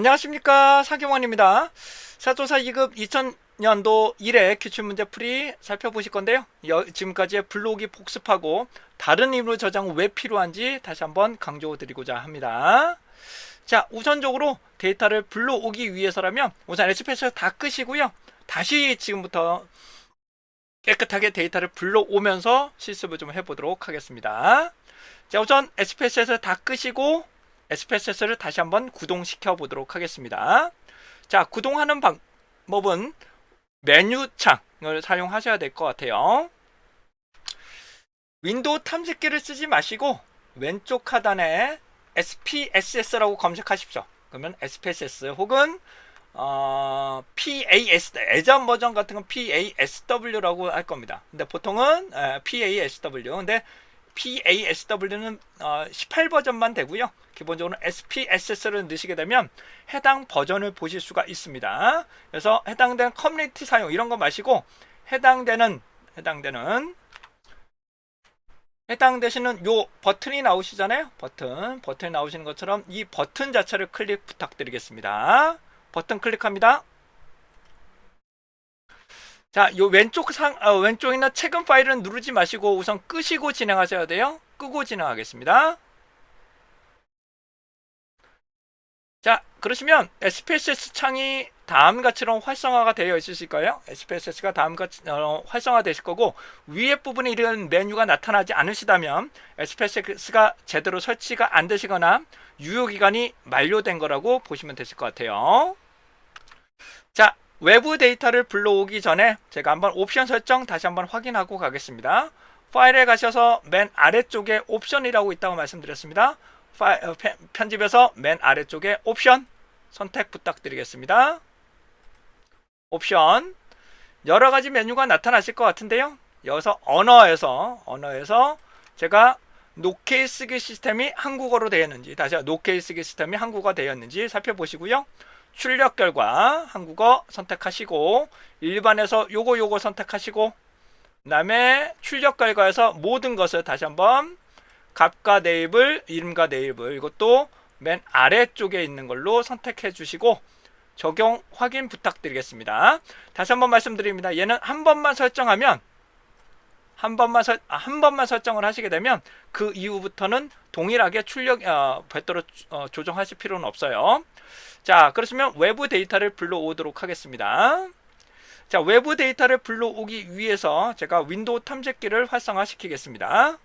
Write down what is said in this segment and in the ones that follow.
안녕하십니까 사경원입니다. 사조사 2급 2000년도 1회 기출문제 풀이 살펴보실 건데요. 여- 지금까지의 블로기 복습하고 다른 이름으로 저장 왜 필요한지 다시 한번 강조 드리고자 합니다. 자 우선적으로 데이터를 불러오기 위해서라면 우선 SPS를 다 끄시고요. 다시 지금부터 깨끗하게 데이터를 불러오면서 실습을 좀 해보도록 하겠습니다. 자 우선 SPS를 다 끄시고 SPSS를 다시 한번 구동시켜 보도록 하겠습니다. 자, 구동하는 방법은 메뉴 창을 사용하셔야 될 것 같아요. 윈도우 탐색기를 쓰지 마시고 왼쪽 하단에 SPSS라고 검색하십시오. 그러면 SPSS 혹은 어, PAS 예전 버전 같은 건 PASW라고 할 겁니다. 근데 보통은 에, PASW. 근데 PASW는 어, 18버전만 되고요. 기본적으로 SPSS를 넣으시게 되면 해당 버전을 보실 수가 있습니다. 그래서 해당되는 커뮤니티 사용 이런 거 마시고 해당되는 해당되는 해당되시는 요 버튼이 나오시잖아요. 버튼 버튼이 나오시는 것처럼 이 버튼 자체를 클릭 부탁드리겠습니다. 버튼 클릭합니다. 자, 요 왼쪽 상 어, 있는 최근 파일은 누르지 마시고 우선 끄시고 진행하셔야 돼요. 끄고 진행하겠습니다. 자, 그러시면 SPSS 창이 다음같이로 활성화가 되어 있으실까요? SPSS가 다음같이 어, 활성화 되실 거고 위에 부분에 이런 메뉴가 나타나지 않으시다면 SPSS가 제대로 설치가 안 되시거나 유효 기간이 만료된 거라고 보시면 되실 것 같아요. 자, 외부 데이터를 불러오기 전에 제가 한번 옵션 설정 다시 한번 확인하고 가겠습니다. 파일에 가셔서 맨 아래쪽에 옵션이라고 있다고 말씀드렸습니다. 파일, 어, 편- 편집에서 맨 아래쪽에 옵션 선택 부탁드리겠습니다. 옵션 여러 가지 메뉴가 나타나실 것 같은데요. 여기서 언어에서 언어에서 제가 노케이 쓰기 시스템이 한국어로 되었는지 다시 노케이 쓰기 시스템이 한국어 되었는지 살펴보시고요. 출력 결과 한국어 선택하시고 일반에서 요거 요거 선택하시고 그다음에 출력 결과에서 모든 것을 다시 한번 값과 네이블 이름과 네이블 이것도 맨 아래쪽에 있는 걸로 선택해 주시고 적용 확인 부탁드리겠습니다. 다시 한번 말씀드립니다. 얘는 한 번만 설정하면 한 번만 설, 아, 한 번만 설정을 하시게 되면 그 이후부터는 동일하게 출력 어, 별도로 어, 조정하실 필요는 없어요. 자, 그렇으면 외부 데이터를 불러오도록 하겠습니다. 자, 외부 데이터를 불러오기 위해서 제가 윈도우 탐색기를 활성화시키겠습니다.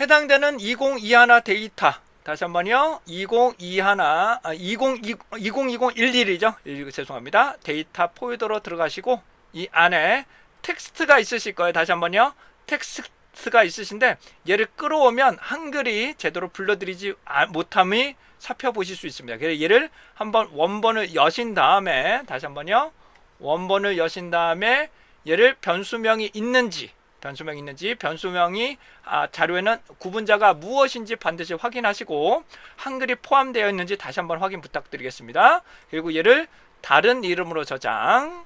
해당되는 2021 데이터 다시 한번요. 2021 아, 2020 202011이죠. 11 죄송합니다. 데이터 폴더로 들어가시고 이 안에 텍스트가 있으실 거예요. 다시 한번요. 텍스트가 있으신데 얘를 끌어오면 한글이 제대로 불러드리지 아- 못함이 살펴보실 수 있습니다. 그래서 얘를 한번 원본을 여신 다음에 다시 한번요. 원본을 여신 다음에 얘를 변수명이 있는지 변수명이 있는지 변수명이 아, 자료에는 구분자가 무엇인지 반드시 확인하시고 한글이 포함되어 있는지 다시 한번 확인 부탁드리겠습니다. 그리고 얘를 다른 이름으로 저장.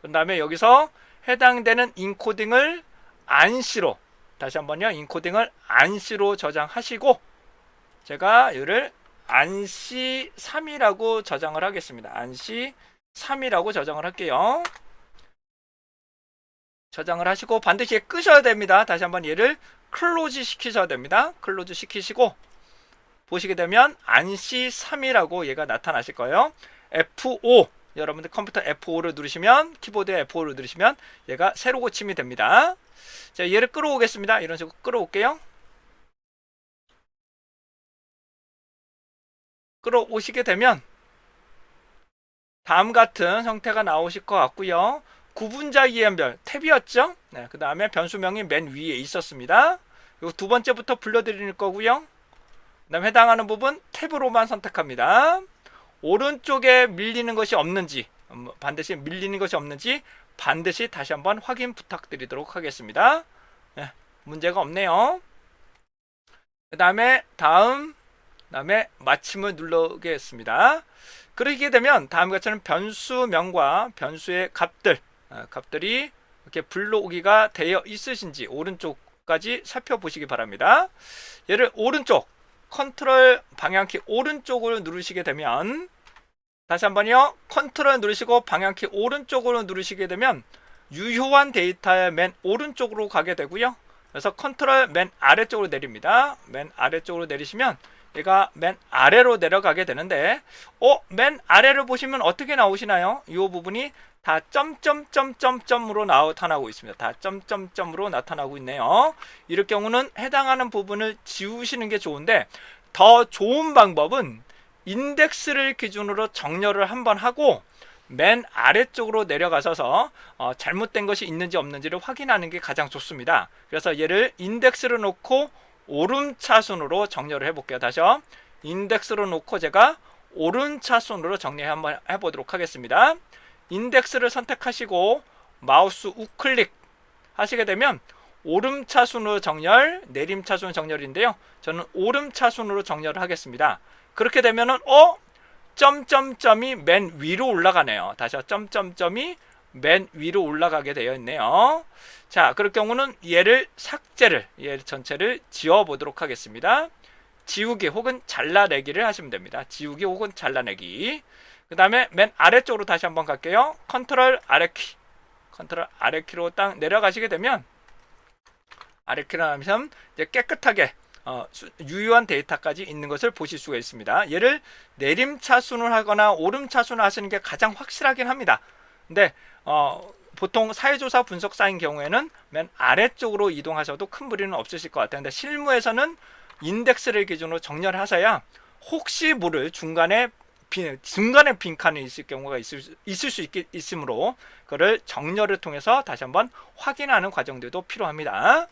그 다음에 여기서 해당되는 인코딩을 안시로 다시 한번요. 인코딩을 안시로 저장하시고 제가 얘를 안시 3이라고 저장을 하겠습니다. 안시 3이라고 저장을 할게요. 저장을 하시고 반드시 끄셔야 됩니다. 다시 한번 얘를 클로즈 시키셔야 됩니다. 클로즈 시키시고 보시게 되면 안시 3이라고 얘가 나타나실 거예요. F5 여러분들 컴퓨터 F5를 누르시면 키보드에 F5를 누르시면 얘가 새로 고침이 됩니다. 자, 얘를 끌어오겠습니다. 이런 식으로 끌어올게요. 끌어오시게 되면 다음 같은 형태가 나오실 것 같고요. 구분자 이해별 탭이었죠. 네, 그 다음에 변수명이 맨 위에 있었습니다. 그리고 두 번째부터 불러드릴 거고요. 그다음 해당하는 부분 탭으로만 선택합니다. 오른쪽에 밀리는 것이 없는지 음, 반드시 밀리는 것이 없는지 반드시 다시 한번 확인 부탁드리도록 하겠습니다. 네, 문제가 없네요. 그 다음에 다음 다음에 마침을 누르겠습니다. 그러게 되면 다음과 같은 변수명과 변수의 값들 어, 값들이 이렇게 불러오기가 되어 있으신지 오른쪽까지 살펴보시기 바랍니다. 얘를 오른쪽 컨트롤 방향키 오른쪽을 누르시게 되면 다시 한번요. 컨트롤 누르시고 방향키 오른쪽으로 누르시게 되면 유효한 데이터의 맨 오른쪽으로 가게 되고요. 그래서 컨트롤 맨 아래쪽으로 내립니다. 맨 아래쪽으로 내리시면 얘가 맨 아래로 내려가게 되는데 어, 맨 아래를 보시면 어떻게 나오시나요? 이 부분이 다 점점점점점으로 나타나고 있습니다. 다 점점점으로 나타나고 있네요. 이럴 경우는 해당하는 부분을 지우시는 게 좋은데 더 좋은 방법은 인덱스를 기준으로 정렬을 한번 하고 맨 아래쪽으로 내려가셔서 어, 잘못된 것이 있는지 없는지를 확인하는 게 가장 좋습니다. 그래서 얘를 인덱스를 놓고 오름차순으로 정렬을 해볼게요. 다시요. 인덱스로 놓고 제가 오른차순으로 정리 한번 해보도록 하겠습니다. 인덱스를 선택하시고 마우스 우클릭 하시게 되면 오름차순으로 정렬, 내림차순 정렬인데요. 저는 오름차순으로 정렬을 하겠습니다. 그렇게 되면은 어 점점점이 맨 위로 올라가네요. 다시요. 점점점이 맨 위로 올라가게 되어 있네요. 자, 그럴 경우는 얘를 삭제를 얘 전체를 지워 보도록 하겠습니다. 지우기 혹은 잘라내기를 하시면 됩니다. 지우기 혹은 잘라내기. 그 다음에 맨 아래쪽으로 다시 한번 갈게요. 컨트롤 아래키. 컨트롤 아래키로 딱 내려가시게 되면 아래키로 하면 이제 깨끗하게 어, 수, 유효한 데이터까지 있는 것을 보실 수가 있습니다. 얘를 내림차순을 하거나 오름차순을 하시는 게 가장 확실하긴 합니다. 근데 어, 보통 사회조사 분석사인 경우에는 맨 아래쪽으로 이동하셔도 큰 무리는 없으실 것 같아요. 근데 실무에서는 인덱스를 기준으로 정렬하셔야 혹시 모를 중간에 빈, 중간에 빈칸이 있을 경우가 있을, 수- 있을 수 있기, 있으므로 그를 정렬을 통해서 다시 한번 확인하는 과정들도 필요합니다.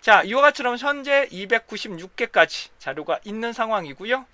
자, 이와 같이처럼 현재 296개까지 자료가 있는 상황이고요.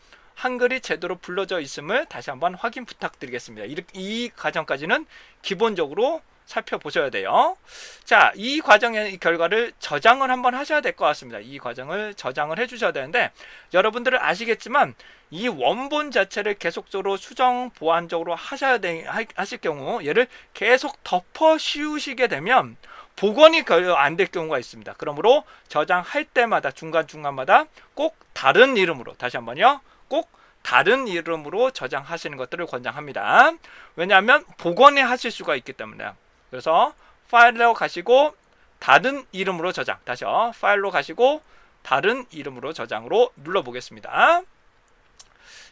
한글이 제대로 불러져 있음을 다시 한번 확인 부탁드리겠습니다. 이, 이 과정까지는 기본적으로 살펴보셔야 돼요. 자, 이 과정의 결과를 저장을 한번 하셔야 될 것 같습니다. 이 과정을 저장을 해주셔야 되는데 여러분들은 아시겠지만 이 원본 자체를 계속적으로 수정 보완적으로 하셔야 돼 하- 하실 경우 얘를 계속 덮어 씌우시게 되면 복원이 안 될 경우가 있습니다. 그러므로 저장할 때마다 중간중간마다 꼭 다른 이름으로 다시 한번요. 꼭 다른 이름으로 저장하시는 것들을 권장합니다. 왜냐하면 복원이 하실 수가 있기 때문에 그래서 파일로 가시고 다른 이름으로 저장 다시요. 파일로 가시고 다른 이름으로 저장으로 눌러보겠습니다.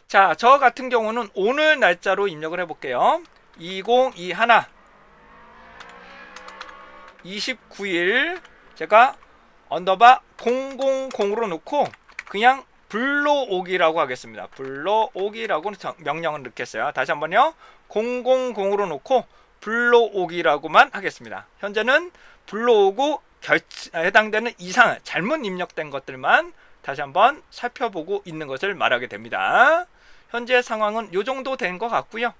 자, 저 같은 경우는 오늘 날짜로 입력을 해볼게요. 2021 29일 제가 언더바 000으로 놓고 그냥 불러오기라고 하겠습니다. 불러오기라고 명령을 넣겠어요. 다시 한번요. 000으로 놓고 불러오기라고만 하겠습니다. 현재는 불러오고 결, 해당되는 이상 잘못 입력된 것들만 다시 한번 살펴보고 있는 것을 말하게 됩니다. 현재 상황은 이 정도 된 것 같고요.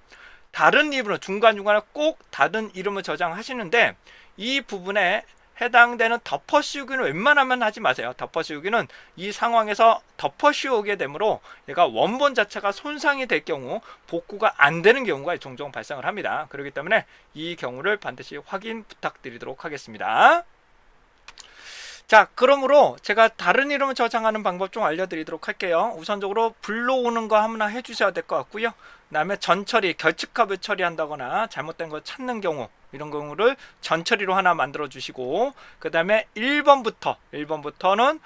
다른 이름으로 중간중간에 꼭 다른 이름을 저장하시는데 이 부분에 해당되는 덮어 씌우기는 웬만하면 하지 마세요. 덮어 씌우기는 이 상황에서 덮어 씌우게 되므로 얘가 원본 자체가 손상이 될 경우 복구가 안 되는 경우가 종종 발생을 합니다. 그렇기 때문에 이 경우를 반드시 확인 부탁드리도록 하겠습니다. 자, 그러므로 제가 다른 이름을 저장하는 방법 좀 알려드리도록 할게요. 우선적으로 불러오는 거 하나 해주셔야 될 것 같고요. 그다음에 전처리, 결측값을 처리한다거나 잘못된 걸 찾는 경우 이런 경우를 전처리로 하나 만들어 주시고 그 다음에 1번부터 1번부터는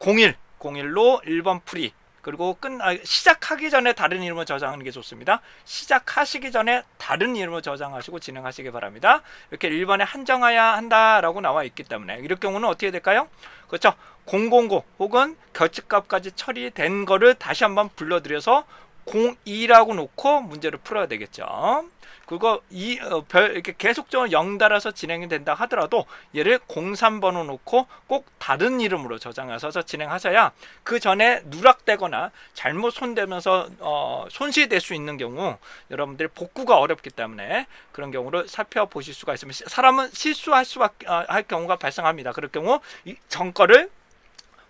01, 01로 1번 풀이 그리고 끝 아, 시작하기 전에 다른 이름을 저장하는 게 좋습니다. 시작하시기 전에 다른 이름을 저장하시고 진행하시기 바랍니다. 이렇게 1번에 한정해야 한다라고 나와 있기 때문에 이럴 경우는 어떻게 될까요? 그렇죠. 000 혹은 결측값까지 처리된 거를 다시 한번 불러들여서 02라고 놓고 문제를 풀어야 되겠죠. 그거 이별 이렇게 계속적으로 영달아서 진행이 된다 하더라도 얘를 03번으로 놓고 꼭 다른 이름으로 저장하셔서 진행하셔야 그 전에 누락되거나 잘못 손대면서 어, 손실될 수 있는 경우 여러분들이 복구가 어렵기 때문에 그런 경우를 살펴보실 수가 있습니다. 사람은 실수할 수밖에 어, 할 경우가 발생합니다. 그럴 경우 이 정거를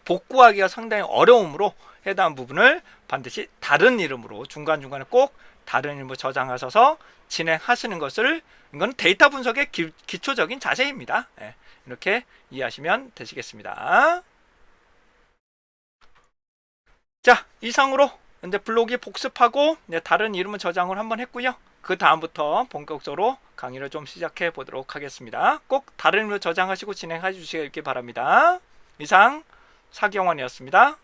복구하기가 상당히 어려우므로 해당 부분을 반드시 다른 이름으로 중간중간에 꼭 다른 이름으로 저장하셔서 진행하시는 것을 이건 데이터 분석의 기, 기초적인 자세입니다. 예, 이렇게 이해하시면 되시겠습니다. 자, 이상으로 이제 블로기 복습하고 이제 다른 이름은 저장을 한번 했고요. 그 다음부터 본격적으로 강의를 좀 시작해 보도록 하겠습니다. 꼭 다른 이름으로 저장하시고 진행해 주시기 바랍니다. 이상 사경원이었습니다.